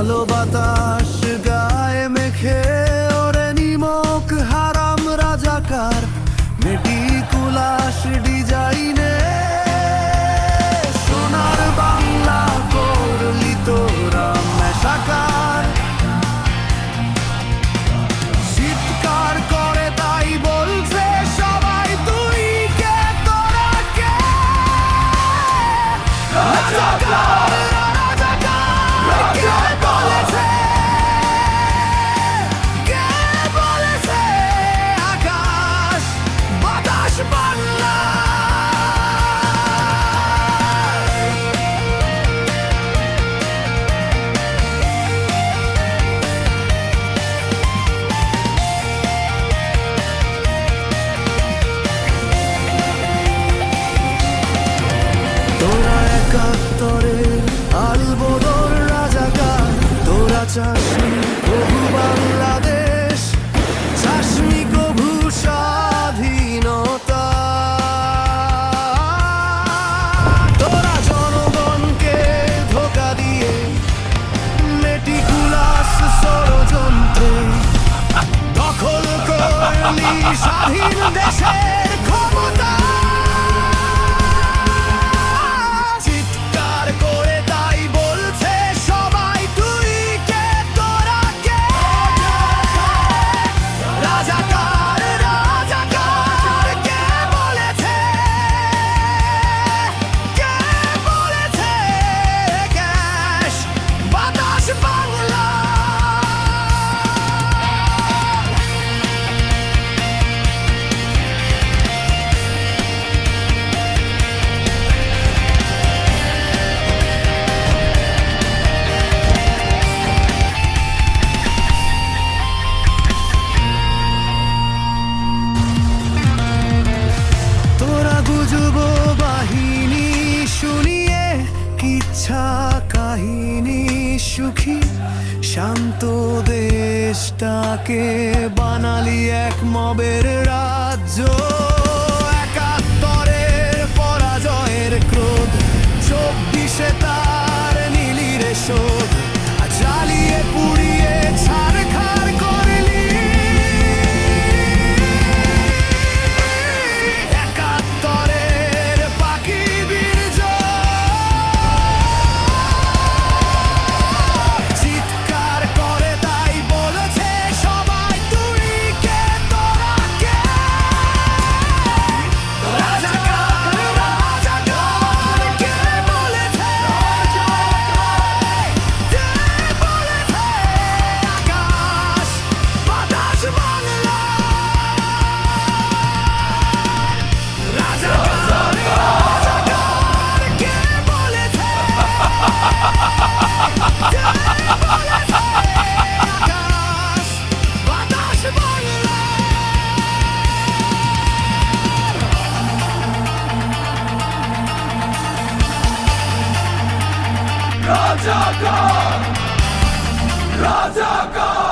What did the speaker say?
আলো বাতাস গায়ে মেখে ওরে নিমক হারাম রাজাকার। মেটি কুলাস ডিজাইনে Sardinen descer. সুখী শান্ত দেশটাকে বানালি এক মবের রাজ্য। রাজাকার রাজাকার